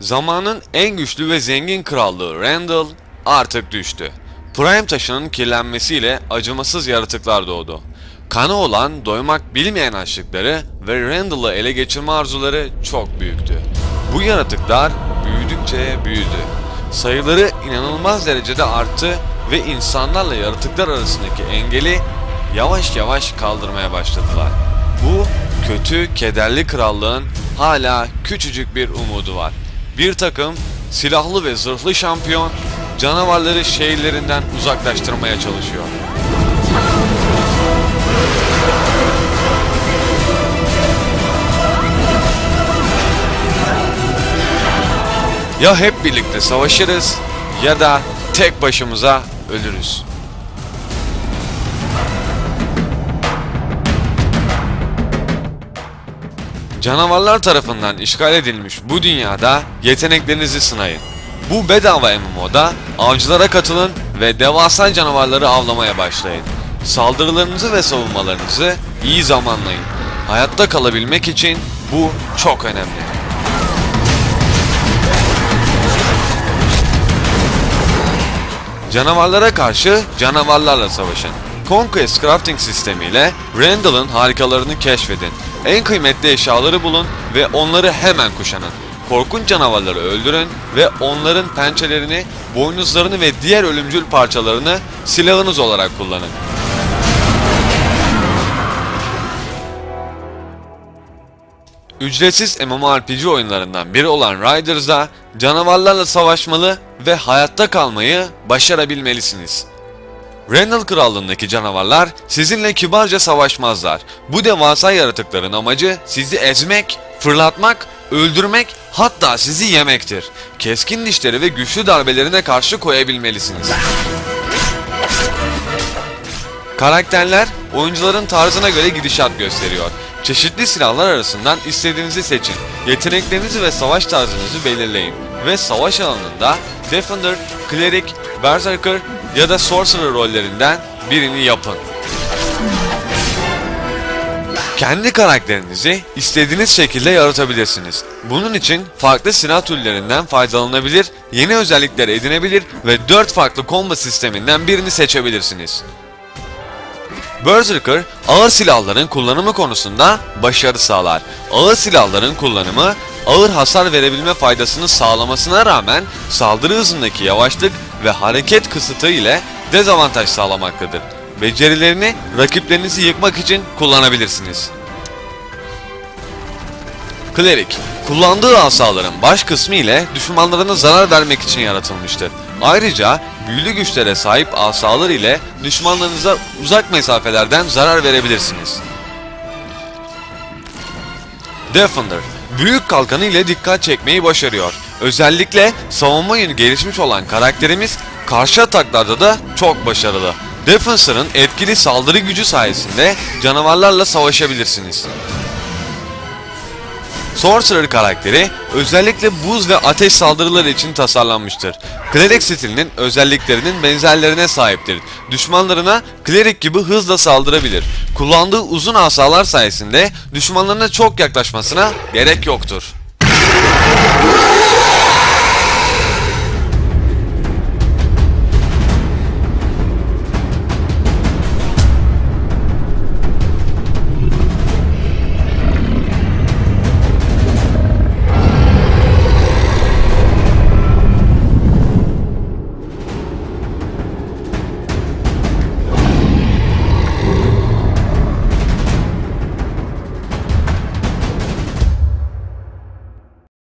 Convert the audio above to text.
Zamanın en güçlü ve zengin krallığı Randall artık düştü. Prime taşının kirlenmesiyle acımasız yaratıklar doğdu. Kanı olan, doymak bilmeyen açlıkları ve Randall'ı ele geçirme arzuları çok büyüktü. Bu yaratıklar büyüdükçe büyüdü. Sayıları inanılmaz derecede arttı ve insanlarla yaratıklar arasındaki engeli yavaş yavaş kaldırmaya başladılar. Bu kötü, kederli krallığın hala küçücük bir umudu var. Bir takım silahlı ve zırhlı şampiyon canavarları şehirlerinden uzaklaştırmaya çalışıyor. Ya hep birlikte savaşırız ya da tek başımıza ölürüz. Canavarlar tarafından işgal edilmiş bu dünyada yeteneklerinizi sınayın. Bu bedava MMO'da avcılara katılın ve devasa canavarları avlamaya başlayın. Saldırılarınızı ve savunmalarınızı iyi zamanlayın. Hayatta kalabilmek için bu çok önemli. Canavarlara karşı canavarlarla savaşın. Conquest Crafting sistemiyle Randall'ın harikalarını keşfedin. En kıymetli eşyaları bulun ve onları hemen kuşanın. Korkunç canavarları öldürün ve onların pençelerini, boynuzlarını ve diğer ölümcül parçalarını silahınız olarak kullanın. Ücretsiz MMORPG oyunlarından biri olan Riders'da canavarlarla savaşmalı ve hayatta kalmayı başarabilmelisiniz. Randall Krallığındaki canavarlar sizinle kibarca savaşmazlar. Bu devasa yaratıkların amacı sizi ezmek, fırlatmak, öldürmek hatta sizi yemektir. Keskin dişleri ve güçlü darbelerine karşı koyabilmelisiniz. Karakterler oyuncuların tarzına göre gidişat gösteriyor. Çeşitli silahlar arasından istediğinizi seçin. Yeteneklerinizi ve savaş tarzınızı belirleyin. Ve savaş alanında Defender, Cleric, Berserker ya da Sorcerer rollerinden birini yapın. Kendi karakterinizi istediğiniz şekilde yaratabilirsiniz. Bunun için farklı silah türlerinden faydalanabilir, yeni özellikler edinebilir ve 4 farklı combo sisteminden birini seçebilirsiniz. Berserker, ağır silahların kullanımı konusunda başarı sağlar. Ağır silahların kullanımı, ağır hasar verebilme faydasını sağlamasına rağmen saldırı hızındaki yavaşlık ve hareket kısıtı ile dezavantaj sağlamaktadır. Becerilerini rakiplerinizi yıkmak için kullanabilirsiniz. Cleric, kullandığı asaların baş kısmı ile düşmanlarına zarar vermek için yaratılmıştır. Ayrıca büyülü güçlere sahip asalar ile düşmanlarınıza uzak mesafelerden zarar verebilirsiniz. Defender, büyük kalkanı ile dikkat çekmeyi başarıyor. Özellikle savunma yönü gelişmiş olan karakterimiz karşı ataklarda da çok başarılı. Defensor'ın etkili saldırı gücü sayesinde canavarlarla savaşabilirsiniz. Sorcerer karakteri özellikle buz ve ateş saldırıları için tasarlanmıştır. Cleric stilinin özelliklerinin benzerlerine sahiptir. Düşmanlarına Cleric gibi hızla saldırabilir. Kullandığı uzun asalar sayesinde düşmanlarına çok yaklaşmasına gerek yoktur.